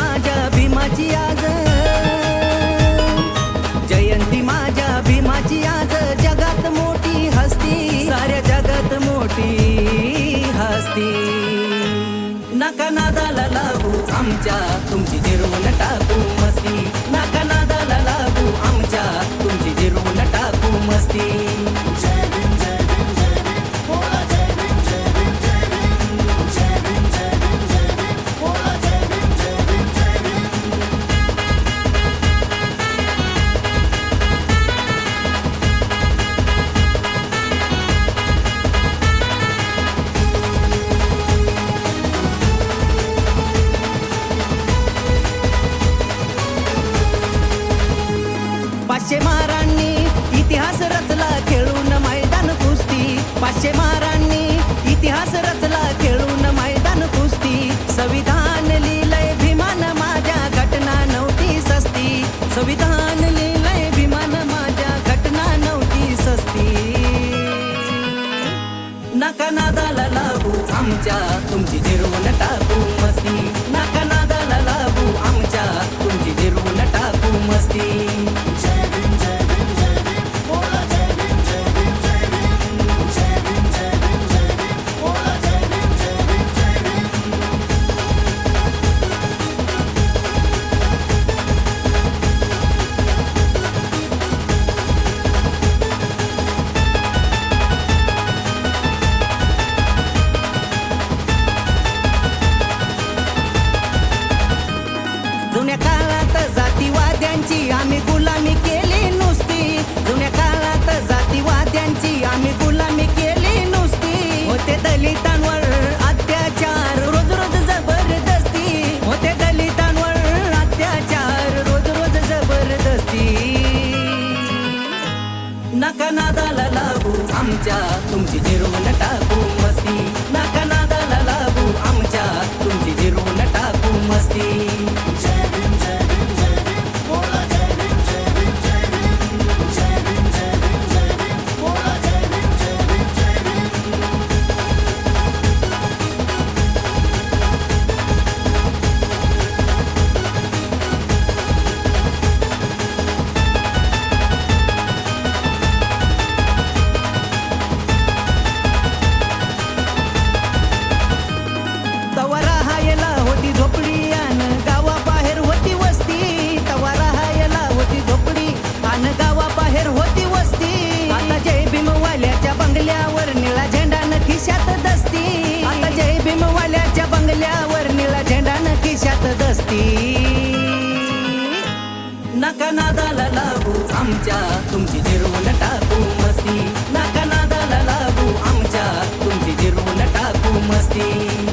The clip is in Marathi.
माझ्या भीमाची आज. जयंती माझ्या भीमाची आज. जगात मोठी हस्ती. साऱ्या जगात मोठी हस्ती. नाका नादाला लागू आमच्या. तुमची जिरवून टाकू मस्ती. नाका नादाला लागू आमच्या. तुमची जिरवून टाकू मस्ती. मारांनी महारांनी इतिहास रचला खेळून मैदान कुस्ती. पाचशे महारांनी इतिहास रचला खेळून मैदान कुस्ती. संविधान लिहिलंय भीमान माझ्या घटना नव्हती सस्ती. संविधान लिहिलंय भीमान माझ्या घटना नव्हती सस्ती. नका नादाला लागू आमच्या तुमची जिरवून टाकू मस्ती. नका नादाला लागू आमच्या तुमची जिरवून टाकू मस्ती. जुन्या काळात जातीवाद्यांची आम्ही गुलामी केली नुसती. जुन्या काळात जातीवाद्यांची आम्ही गुलामी केली नुसती. होते दलितांवर अत्याचार रोज रोज जबरदस्ती. होते दलितांवर अत्याचार रोज रोज जबरदस्ती. नका नादाला लागू आमच्या तुमची जिरवून टाकू मस्ती. नका नादाला लागू आमच्या तुमची जिरवून टाकू मस्ती. नादाला लागू आमच्या तुमची जिरवून टाकू मस्ती. नाका नादाला लागू आमच्या तुमची जिरवून टाकू मस्ती.